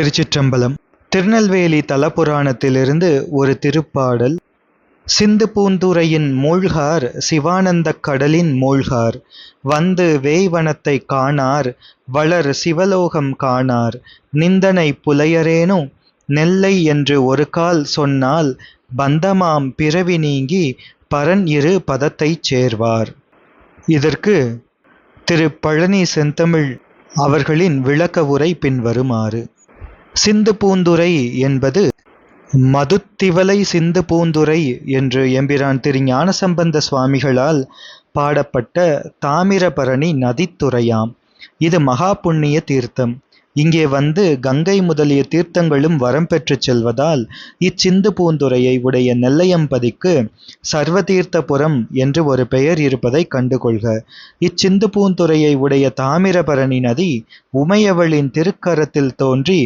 திருச்சிற்றம்பலம் திருநெல்வேலி தலபுராணத்திலிருந்து ஒரு திருப்பாடல். சிந்து பூந்துரையின் மூழ்கார் சிவானந்தக் கடலின் மூழ்கார் வந்து வேய்வனத்தை காணார் வளர் சிவலோகம் காணார். நிந்தனை புலையரேனும் நெல்லை என்று ஒரு கால் சொன்னால் பந்தமாம் பிறவி நீங்கி பரன் இரு பதத்தைச் சேர்வார். இதற்கு திரு பழனி செந்தமிழ் அவர்களின் விளக்க உரை பின்வருமாறு. சிந்து பூந்துரை என்பது மதுத்திவலை சிந்து பூந்துரை என்று எம்பிரான் திரு ஞானசம்பந்த சுவாமிகளால் பாடப்பட்ட தாமிரபரணி நதித்துறையாம். இது மகா புண்ணிய தீர்த்தம். இங்கே வந்து கங்கை முதலிய தீர்த்தங்களும் வரம் பெற்றுச் செல்வதால் இச்சிந்து பூந்துரையை உடைய நெல்லையம்பதிக்கு சர்வதீர்த்தபுரம் என்று ஒரு பெயர் இருப்பதை கண்டுகொள்க. இச்சிந்து பூந்துரையை உடைய தாமிரபரணி நதி உமையவளின் திருக்கரத்தில் தோன்றி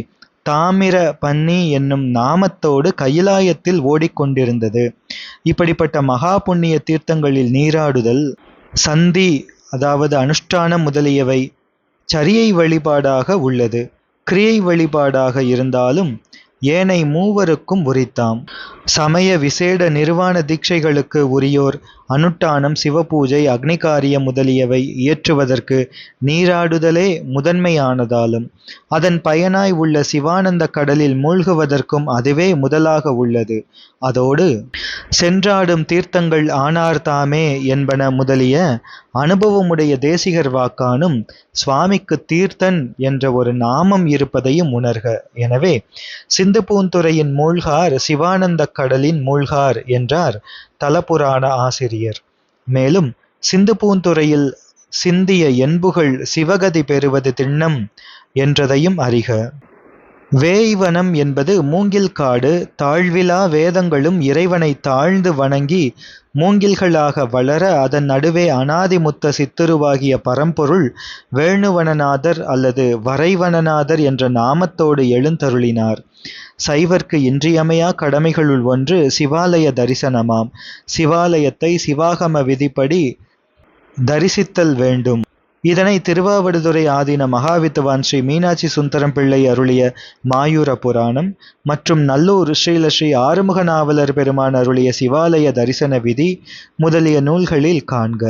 தாமிர பன்னி என்னும் நாமத்தோடு கைலாயத்தில் ஓடிக்கொண்டிருந்தது. இப்படிப்பட்ட மகா புண்ணிய தீர்த்தங்களில் நீராடுதல் சந்தி அதாவது அனுஷ்டானம் முதலியவை சரியை வழிபாடாக உள்ளது. கிரியை வழிபாடாக இருந்தாலும் ஏனை மூவருக்கும் உரித்தாம். சமய விசேட நிர்வாண தீட்சைகளுக்கு உரியோர் அனுட்டானம் சிவபூஜை அக்னிகாரியம் முதலியவை இயற்றுவதற்கு நீராடுதலே முதன்மையானதாலும் அதன் பயனாய் உள்ள சிவானந்த கடலில் மூழ்குவதற்கும் அதுவே முதலாக உள்ளது. அதோடு சென்றாடும் தீர்த்தங்கள் ஆனார் தாமே என்பன முதலிய அனுபவமுடைய தேசிகர் வாக்கானும் சுவாமிக்கு தீர்த்தன் என்ற ஒரு நாமம் இருப்பதையும் உணர்க. எனவே சிந்து பூந்துறையின் மூழ்கார் சிவானந்த கடலின் மூழ்கார் என்றார். தலபுராண ஆசிரியர். மேலும் சிந்து பூந்துறையில் சிந்திய என்புகள் சிவகதி பெறுவது திண்ணம் என்றதையும் அறிக. வேய்வனம் என்பது மூங்கில் காடு தாழ்விலா வேதங்களும் இறைவனை தாழ்ந்து வணங்கி மூங்கில்களாக வளர அதன் நடுவே அனாதிமுத்த சித்துருவாகிய பரம்பொருள் வேணுவனநாதர் அல்லது வரைவனநாதர் என்ற நாமத்தோடு எழுந்தருளினார். சைவர்க்கு இன்றியமையா கடமைகளுள் ஒன்று சிவாலய தரிசனமாம். சிவாலயத்தை சிவாகம விதிப்படி தரிசித்தல் வேண்டும். இதனை திருவாவடுதுறை ஆதீன மகாவித்துவான் ஸ்ரீ மீனாட்சி சுந்தரம் பிள்ளை அருளிய மாயூர புராணம் மற்றும் நல்லூர் ஸ்ரீல ஸ்ரீ ஆறுமுக நாவலர் பெருமான் அருளிய சிவாலய தரிசன விதி முதலிய நூல்களில் காண்க.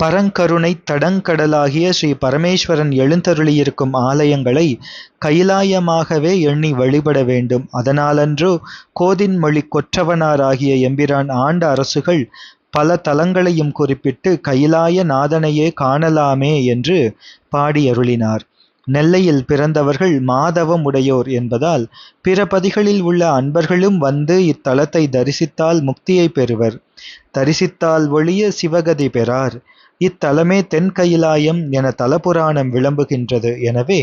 பரங்கருணை தடங்கடலாகிய ஸ்ரீ பரமேஸ்வரன் எழுந்தருளியிருக்கும் ஆலயங்களை கைலாயமாகவே எண்ணி வழிபட வேண்டும். அதனாலன்றோ கோதின்மொழி கொற்றவனாராகிய எம்பிரான் ஆண்ட அரசுகள் பல தலங்களையும் குறிப்பிட்டு கைலாய நாதனையே காணலாமே என்று பாடியருளினார். நெல்லையில் பிறந்தவர்கள் மாதவம் உடையோர் என்பதால் பிற பதிகளில் உள்ள அன்பர்களும் வந்து இத்தலத்தை தரிசித்தால் முக்தியை பெறுவர். தரிசித்தால் ஒழிய சிவகதி பெறார். இத்தலமே தென் கைலாயம் என தலபுராணம் விளம்புகின்றது. எனவே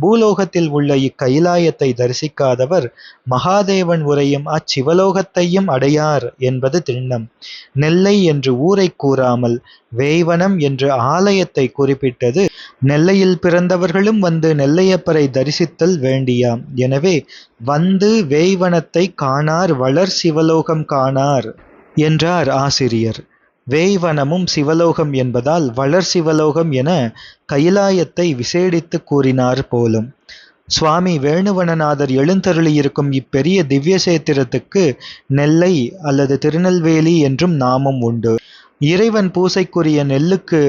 பூலோகத்தில் உள்ள இக்கைலாயத்தை தரிசிக்காதவர் மகாதேவன் உரையும் அச்சிவலோகத்தையும் அடையார் என்பது திண்ணம். நெல்லை என்று ஊரை கூறாமல் வேய்வனம் என்று ஆலயத்தை குறிப்பிட்டது நெல்லையில் பிறந்தவர்களும் வந்து நெல்லையப்பரை தரிசித்தல் வேண்டியாம். எனவே வந்து வேய்வனத்தை காணார் வளர் சிவலோகம் காணார் என்றார் ஆசிரியர். வேய்வனமும் சிவலோகம் என்பதால் வளர் சிவலோகம் என கைலாயத்தை விசேடித்து கூறினார் போலும். சுவாமி வேணுவனநாதர் எழுந்தருளியிருக்கும் இப்பெரிய திவ்ய சேத்திரத்துக்கு நெல்லை அல்லது திருநெல்வேலி என்றும் நாமம் உண்டு. இறைவன் பூசைக்குரிய நெல்லுக்கு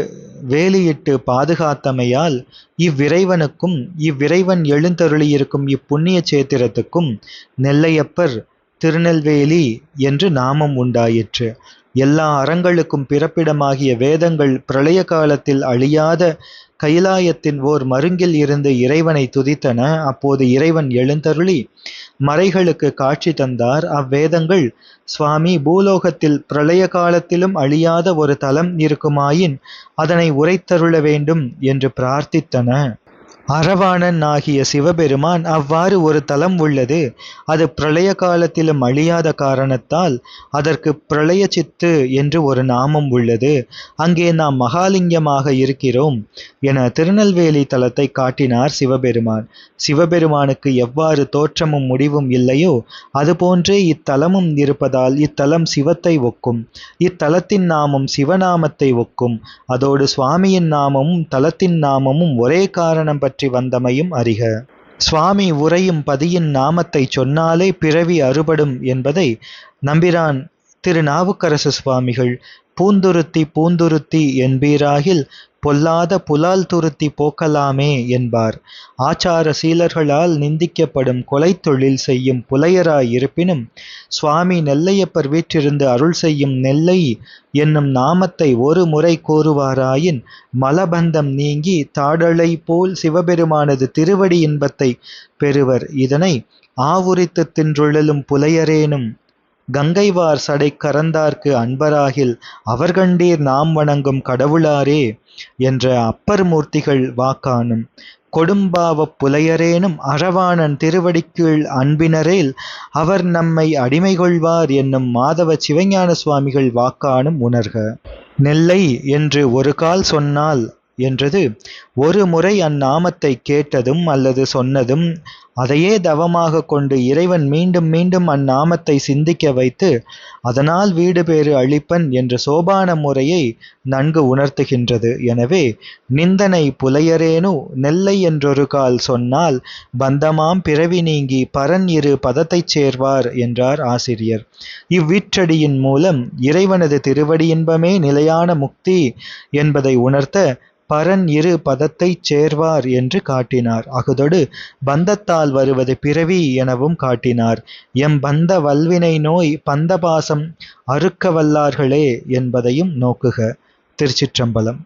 வேலியிட்டு பாதுகாத்தமையால் இவ்விறைவனுக்கும் இவ்விறைவன் எழுந்தருளியிருக்கும் இப்புண்ணிய சேத்திரத்துக்கும் நெல்லையப்பர் திருநெல்வேலி என்று நாமம் உண்டாயிற்று. எல்லா அறங்களுக்கும் பிறப்பிடமாகிய வேதங்கள் பிரளய காலத்தில் அழியாத கைலாயத்தின் ஓர் மருங்கில் இருந்து இறைவனை துதித்தன. அப்போது இறைவன் எழுந்தருளி மறைகளுக்கு காட்சி தந்தார். அவ்வேதங்கள் சுவாமி பூலோகத்தில் பிரளய காலத்திலும் அழியாத ஒரு தலம் இருக்குமாயின் அதனை உரைத்தருள வேண்டும் என்று பிரார்த்தித்தன. அரவாணன் ஆகிய சிவபெருமான் அவ்வாறு ஒரு தலம் உள்ளது. அது பிரளய காலத்திலும் அழியாத காரணத்தால் அதற்கு பிரளய சித்து என்று ஒரு நாமம் உள்ளது. அங்கே நாம் மகாலிங்கமாக இருக்கிறோம் என திருநெல்வேலி தலத்தை காட்டினார் சிவபெருமான். சிவபெருமானுக்கு எவ்வாறு தோற்றமும் முடிவும் இல்லையோ அதுபோன்றே இத்தலமும் இருப்பதால் இத்தலம் சிவத்தை ஒக்கும். இத்தலத்தின் நாமம் சிவநாமத்தை ஒக்கும். அதோடு சுவாமியின் நாமமும் தலத்தின் நாமமும் ஒரே காரணம் பற்றி வந்தமையும் அறிக. சுவாமி உரையும் பதியின் நாமத்தைச் சொன்னாலே பிறவி அறுபடும் என்பதை நம்பிரான் திருநாவுக்கரசு சுவாமிகள் பூந்துருத்தி பூந்துருத்தி என்பீராகில் பொல்லாத புலால் துருத்தி போக்கலாமே என்பார். ஆச்சார சீலர்களால் நிந்திக்கப்படும் கொலைத் தொழில் செய்யும் புலையராயிருப்பினும் சுவாமி நெல்லையப்பர் வீற்றிருந்து அருள் செய்யும் நெல்லை என்னும் நாமத்தை ஒரு முறை கூறுவாராயின் மலபந்தம் நீங்கி தாடலை போல் சிவபெருமானது திருவடி இன்பத்தை பெறுவர். இதனை ஆவுரித்து தின்றுழலும் புலையரேனும் கங்கைவார் சடை கரந்தார்க்கு அன்பராகில் அவர்கண்டீர் நாம் வணங்கும் கடவுளாரே என்ற அப்பர் மூர்த்திகள் வாக்கானும் கொடும்பாவப் புலையரேனும் அறவாணன் திருவடிக்கீழ் அன்பினரேல் அவர் நம்மை அடிமை கொள்வார் என்னும் மாதவ சிவஞான சுவாமிகள் வாக்கானும் உணர்க. நெல்லை என்று ஒரு கால் சொன்னால் என்றது ஒரு முறை அந்நாமத்தை கேட்டதும் அல்லது சொன்னதும் அதையே தவமாக கொண்டு இறைவன் மீண்டும் மீண்டும் அந்நாமத்தை சிந்திக்க வைத்து அதனால் வீடு பேறு அளிப்பன் என்ற சோபான முறையை நன்கு உணர்த்துகின்றது. எனவே நிந்தனை புலையரேனு நெல்லை என்றொரு கால் சொன்னால் பந்தமாம் பிறவி நீங்கி பரன் இரு பதத்தைச் சேர்வார் என்றார் ஆசிரியர். இவ்வீற்றடியின் மூலம் இறைவனது திருவடி இன்பமே நிலையான முக்தி என்பதை உணர்த்த பரன் இரு பதத்தைச் சேர்வார் என்று காட்டினார். அகுதொடு பந்தத்தால் வருவது பிறவி எனவும் காட்டினார். எம் பந்த வல்வினை நோய் பந்தபாசம் அறுக்க வல்லார்களே என்பதையும் நோக்குக. திருச்சிற்றம்பலம்.